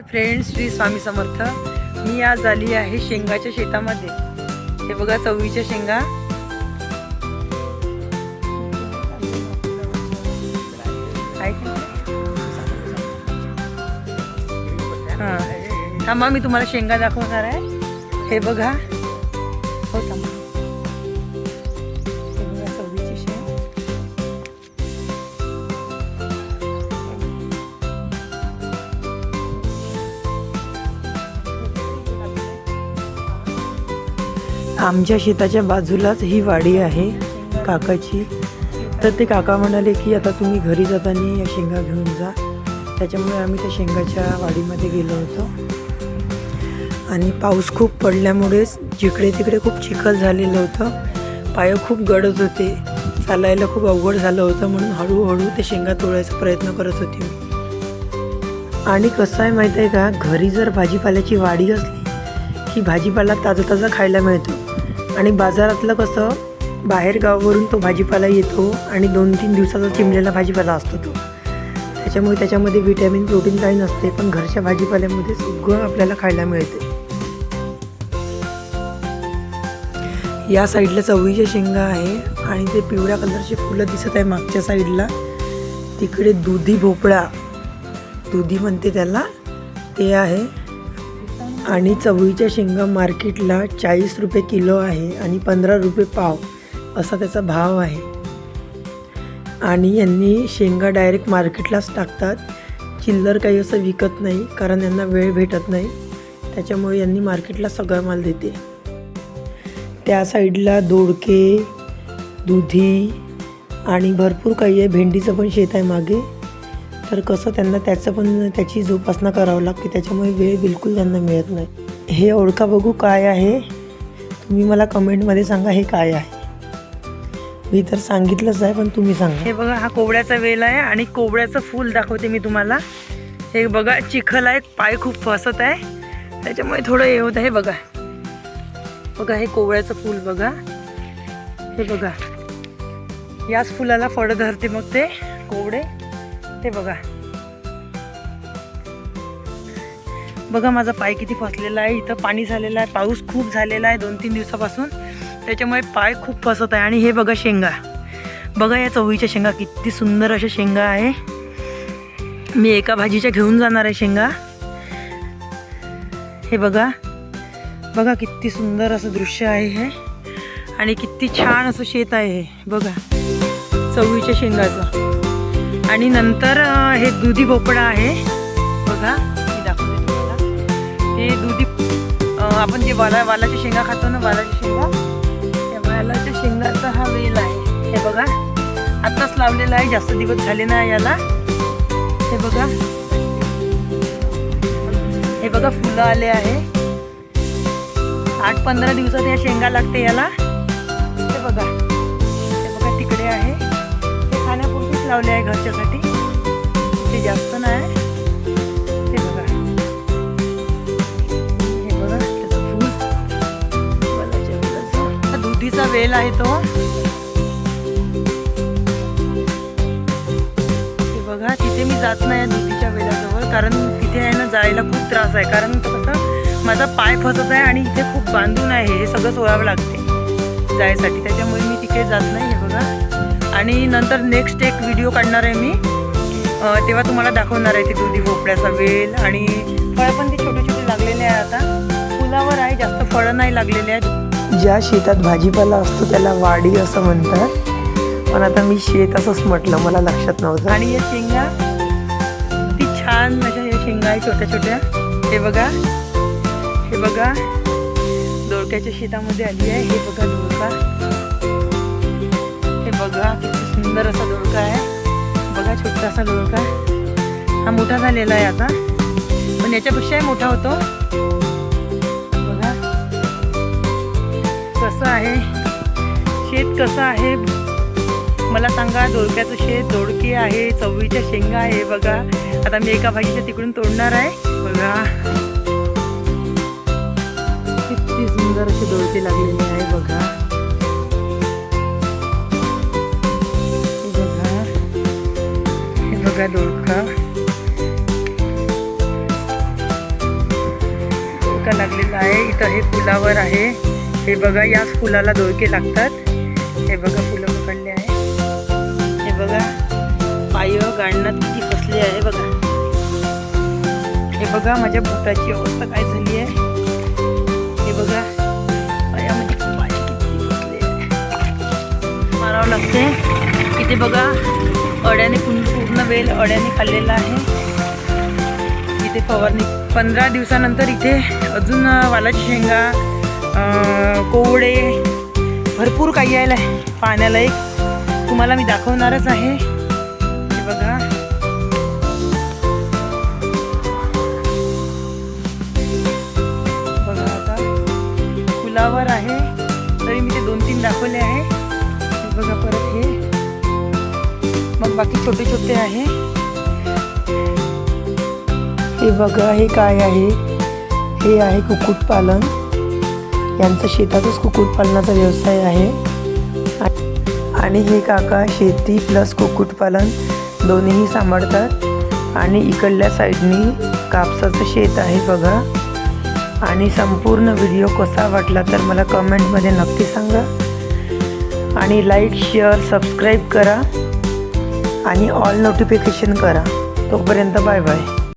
Friends Shri Swami Samarth. मी आज आली आहे शेंगाच्या शेतामध्ये. हे बघा चवळीच्या शेंगा. हां. थांबा मी तुम्हाला शेंगा दाखवणार आहे. हे बघा. हो थांबा. आमच्या शेताच्या बाजूलाच ही वाडी आहे काकाची. तर ते काका म्हणाले की आता तुम्ही घरी जाताना या शेंगा घेऊन जा. त्याच्यामुळे आम्ही त्या शेंगाच्या वाडीमध्ये गेलो होतो. आणि पाऊस खूप पडल्यामुळेच जिकडे तिकडे खूप चिखल झालेलं होतं. पाय खूप गडत होते. चालायला खूप अवघड झालं होतं म्हणून हळूहळू ते शेंगा तोडायचा प्रयत्न करत होती. मी आणि कसं आहे माहीत आहे का? घरी जर भाजीपाल्याची वाडी असली की भाजीपाला ताजा ताजा खायला मिळतो. आणि बाजारातलं कसं बाहेर गावावरून तो भाजीपाला येतो आणि दोन तीन दिवसाचा चिमलेला भाजीपाला असतो तो. त्याच्यामुळे त्याच्यामध्ये विटॅमिन प्रोटीन काही नसते पण घरच्या भाजीपाल्यामध्ये सगळं आपल्याला खायला मिळते. या साईडला चवळीच्या शेंगा आहे आणि ते पिवळ्या कलरचे फुलं दिसत आहे मागच्या साईडला. तिकडे दुधी भोपळा. दुधी म्हणते त्याला. ते आहे. आणि चवळीच्या शेंगा मार्केटला चाळीस रुपये किलो आहे आणि पंधरा रुपये पाव असा त्याचा भाव आहे. आणि यांनी शेंगा डायरेक्ट मार्केटलाच टाकतात. चिल्लर काही असं विकत नाही कारण यांना वेळ भेटत नाही. त्याच्यामुळे यांनी मार्केटला सगळा माल देते. त्या साईडला दोडके दुधी आणि भरपूर काही आहे. भेंडीचं पण शेत आहे मागे. तर कसं त्यांना त्याचं पण त्याची जोपासना करावं लागते त्याच्यामुळे वेळ बिलकुल त्यांना मिळत नाही. हे ओळखा बघू काय आहे. तुम्ही मला कमेंटमध्ये सांगा हे काय आहे. मी तर सांगितलंच आहे पण तुम्ही सांगा. हे बघा हा कोवड्याचा वेल आहे आणि कोवड्याचं फूल दाखवते मी तुम्हाला. हे बघा चिखल आहे पाय खूप फसत आहे. त्याच्यामुळे थोडं हे होत आहे बघा. बघा हे कोवळ्याचं फूल बघा. हे बघा. याच फुलाला फळं धरते मग ते कोवडे ते बघा. बघा माझा पाय किती फसलेला आहे. इथं पाणी झालेलं आहे. पाऊस खूप झालेला आहे दोन तीन दिवसापासून. त्याच्यामुळे पाय खूप फसत आहे. आणि हे बघा शेंगा. बघा या चवळीच्या शेंगा. किती सुंदर अशा शेंगा आहे. मी एका भाजीच्या घेऊन जाणार आहे शेंगा. हे बघा. बघा किती सुंदर असं दृश्य आहे हे. आणि किती छान असं शेत आहे हे. बघा. चवळीच्या शेंगाचं. आणि नंतर हे दुधी भोपळा आहे. बघा मी दाखवते तुम्हाला. हे दुधी आपण जे वाला वालाच्या शेंगा खातो ना वालाच्या शेंगा त्या वालाच्या शेंगाचा हा वेल आहे. हे बघा आत्ताच लावलेला आहे जास्त दिवस झाले ना याला. हे बघा. हे बघा फुलं आले आहे. आठ पंधरा दिवसात या शेंगा लागते याला. हे बघा. हे बघा तिकडे आहे. लावले आहे घरच्यासाठी. ते जास्त नाही. बघा. हे बघा त्याचं फूल. दुधीचा वेल आहे तो. ते बघा तिथे मी जात नाही दुधीच्या वेलाजवळ कारण तिथे आहे ना जायला खूप त्रास आहे. कारण कसं माझा पाय फसत आहे आणि इथे खूप बांधून आहे. हे सगळं सोडावं लागते. जायसाठी. त्याच्यामुळे मी तिथे जात नाही हे बघा. आणि नंतर नेक्स्ट एक व्हिडिओ काढणार आहे मी. तेव्हा तुम्हाला दाखवणार आहे ते दुधी भोपळ्याचा वेल आणि फळं पण ते छोटे छोटे लागलेले आहे आता. फुलावर आहे जास्त फळं नाही लागलेले आहेत. ज्या शेतात भाजीपाला असतो त्याला वाडी असं म्हणतात. पण आता मी शेत असंच म्हटलं मला लक्षात नव्हतं. आणि या शेंगा किती छान अशा या शेंगा आहे छोट्या छोट्या. हे बघा हे बघा. दोडक्याच्या शेतामध्ये आली आहे हे बघा बघा किती सुंदर असा दोडका आहे. बघा छोटासा दोडका हा मोठा झालेला आहे आता. पण याच्यापेक्षाही मोठा होतो. बघा. कसं आहे? शेत कसं आहे? मला सांगा दोडक्याचं शेत दोडके आहे चवळीच्या शेंगा आहे बघा. आता मी एका भाजीच्या तिकडून तोडणार आहे. बघा. किती सुंदर असे दोडके लागलेले आहे बघा. दोडका. दोडका लागलेला आहे. इथं हे फुलावर आहे. हे बघा याच फुलाला दोडके लागतात. हे बघा फुलं पकडले आहे. हे बघा पाय गाडण्यात किती फसले आहे बघा. हे बघा माझ्या बुटाची अवस्था काय झाली आहे. हे बघा पायामध्ये पाय किती फसले मारावं लागते इथे बघा अड्याने पूर्ण पूर्ण वेल अड्याने खाल्लेला आहे. इथे फवारणी पंधरा दिवसानंतर इथे अजून वालाची शेंगा अं, कोवडे भरपूर काही यायला आहे. पाण्याला एक तुम्हाला मी दाखवणारच आहे. बाकी छोटे छोटे आहे. हे बघा हे काय आहे? हे आहे कुक्कुटपालन. यांचा शेतातच कुक्कुटपालनाचा व्यवसाय आहे. आणि हे काका शेती प्लस कुक्कुटपालन दोन्हीही सांभाळतात. आणि इकडल्या साईडनी कापसाचं शेत आहे बघा. आणि संपूर्ण व्हिडिओ कसा वाटला तर मला कमेंटमध्ये नक्की सांगा. आणि लाईक शेअर सबस्क्राईब करा. आणि ऑल नोटिफिकेशन करा. तोपर्यंत बाय बाय